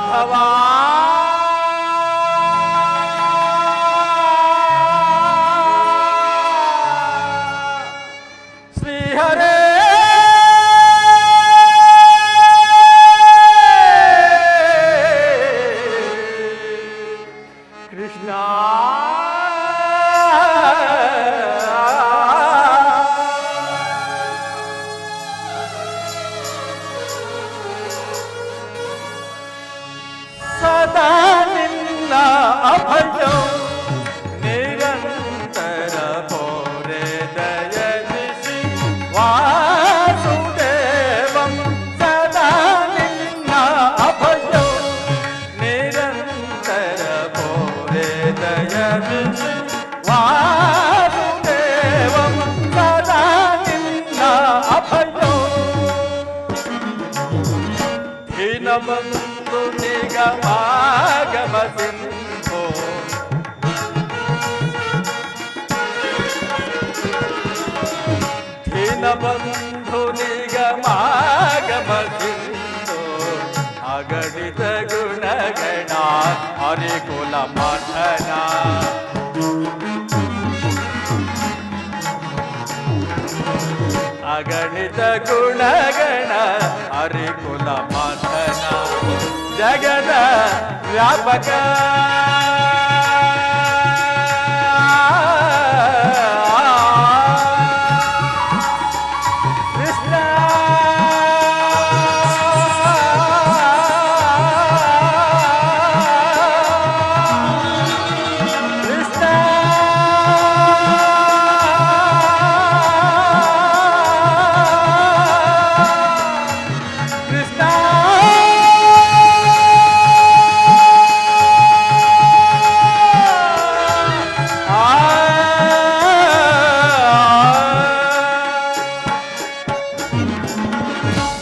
माधवा ದೀನಬಂಧು ನಿಗಮಾಗಮ ಸಿಂಧೋ. ದೀನಬಂಧು ನಿಗಮಾಗಮ ಸಿಂಧೋ. ಅಗಣಿತ ಗುಣಗಣ ಹರಿಕುಲ ಮಥನ ಅಗಣಿತ ಗುಣಗಣ ಹರಿಕುಲ व्यापक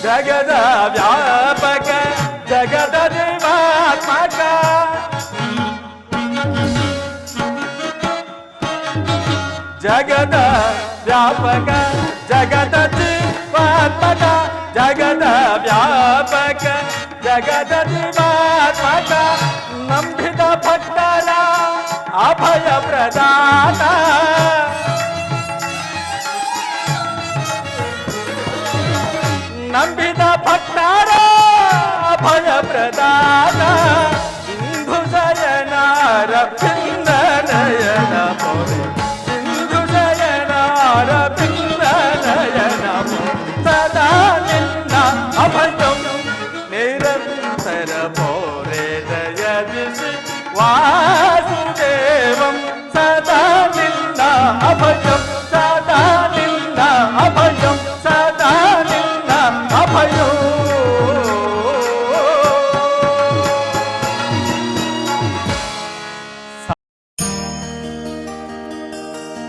जगद व्यापक, जगद निर्मात्मक जगद व्यापक, जगद निर्मात्मक जगद व्यापक, जगद निर्मात्मक नंभित भक्तला अभय ನಂಬಿದ ಭಕ್ತಾರ ಭಯ ಪ್ರದಾನ ಸಿಂಧು ಶಯನಾರ ಪಿಂದ ನಯನ ಮೊರೆ ಸಿಂಧು ಶಯನಾರ ಪಿಂದ ನಯನ ಸದಾ ನಿನ್ನ ಅಭಯಂ ನಿರಂತರ ಮೋರೆ ದಯವಿಸಿ ವಾಸುದೇವಂ ಸದಾ ನಿನ್ನ ಅಭಯಂ